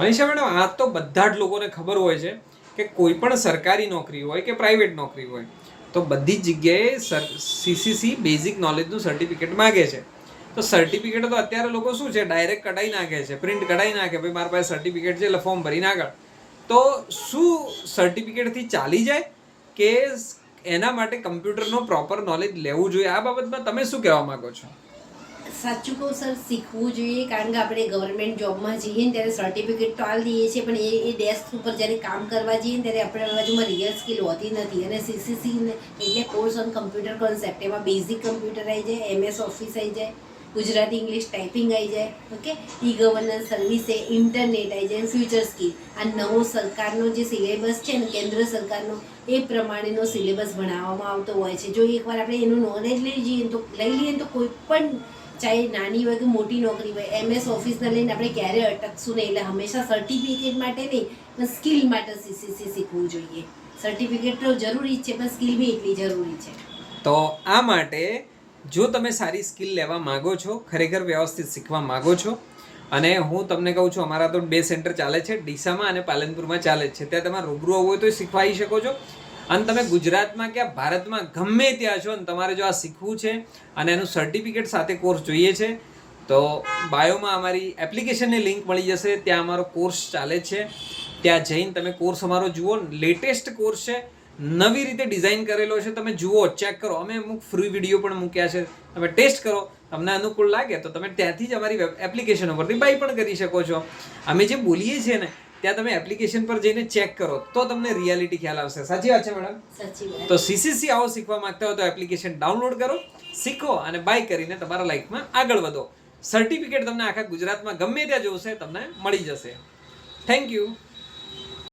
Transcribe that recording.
Manisha madam, આ તો બધા જ લોકોને ખબર હોય છે કે કોઈ પણ સરકારી નોકરી હોય કે પ્રાઇવેટ નોકરી હોય, તો બધી જ જગ્યાએ સીસીસી બેઝિક નોલેજનું સર્ટિફિકેટ માગે છે. તો સર્ટિફિકેટ તો અત્યારે લોકો શું છે ડાયરેક્ટ કઢાઈ નાખે છે પ્રિન્ટ કઢાઈ નાખે, ભાઈ, મારા પાસે સર્ટિફિકેટ છે, એટલે ફોર્મ ભરીને આગળ. તો શું સર્ટિફિકેટથી ચાલી જાય કે એના માટે કમ્પ્યુટરનો પ્રોપર નોલેજ લેવું જોઈએ? આ બાબતમાં તમે શું કહેવા માંગો છો? સાચું કહું સર, શીખવું જોઈએ કારણ કે આપણે ગવર્મેન્ટ જોબમાં જઈએ ને ત્યારે સર્ટિફિકેટ તો આલ દઈએ છીએ, પણ એ એ ડેસ્ક ઉપર જ્યારે કામ કરવા જઈએ ને ત્યારે આપણા બાજુમાં રિયલ સ્કિલ હોતી નથી. અને સીસીસી એટલે કોર્સ ઓન કમ્પ્યુટર કોન્સેપ્ટ એમાં બેઝિક કમ્પ્યુટર આવી જાય એમએસ ઓફિસ આવી જાય, ગુજરાતી ઇંગ્લિશ ટાઈપિંગ આવી જાય ઓકે ઈ ગવર્નન્સ સર્વિસ એ ઇન્ટરનેટ આવી જાય ફ્યુચર સ્કિલ આ નવો સરકારનો જે સિલેબસ છે ને, કેન્દ્ર સરકારનો, એ પ્રમાણેનો સિલેબસ ભણાવવામાં આવતો હોય છે. જો એકવાર આપણે એનું નોલેજ લઈ જઈએ તો, લઈ લઈએ તો કોઈ પણ ચાહે નાની હોય કે મોટી નોકરી હોય એમએસ ઓફિસને લઈને આપણે ક્યારે અટકશું નહીં એટલે હંમેશા સર્ટિફિકેટ માટે નહીં, પણ સ્કિલ માટે સીસીસી શીખવું જોઈએ. સર્ટિફિકેટ તો જરૂરી છે, પણ સ્કિલ બી એટલી જરૂરી છે. તો આ માટે જો તમે સારી સ્કિલ લેવા માંગો છો, ખરેખર વ્યવસ્થિત શીખવા માંગો છો, અને હું તમને કહું છું, અમારા તો બે સેન્ટર ચાલે છે, ડીસામાં અને પાલનપુરમાં ચાલે છે. ત્યાં તમારે રૂબરૂ આવવું હોય તો શીખવા શકો છો. અને તમે ગુજરાતમાં કે ભારતમાં ગમે ત્યાં છો અને તમારે જો આ શીખવું છે અને એનું સર્ટિફિકેટ સાથે કોર્સ જોઈએ છે, તો બાયોમાં અમારી એપ્લિકેશનની લિંક મળી જશે. ત્યાં અમારો કોર્સ ચાલે છે. ત્યાં જઈને તમે કોર્સ અમારો જુઓ. લેટેસ્ટ કોર્સ છે. નવી રીતે ડિઝાઇન કરેલો છે. તમે જુઓ ચેક કરો. અમે અમુક ફ્રી વીડિયો પણ મૂક્યા છે. તમે ટેસ્ટ કરો. તમને અનુકૂળ લાગે તો તમે ત્યાંથી જ અમારી એપ્લિકેશન ઉપરથી બાય પણ કરી શકો છો. અમે જે બોલીએ છીએ ને ત્યાં તમે એપ્લિકેશન પર જઈને ચેક કરો તો તમને રિયાલિટી ખ્યાલ આવશે. સાચી વાત છે મેડમ તો સીસીસી આવો શીખવા માંગતા હો તો એપ્લિકેશન ડાઉનલોડ કરો શીખો અને બાય કરીને તમારા લાઈફમાં આગળ વધો. સર્ટિફિકેટ તમને આખા ગુજરાતમાં ગમે ત્યાં જોશે તમને મળી જશે. Thank you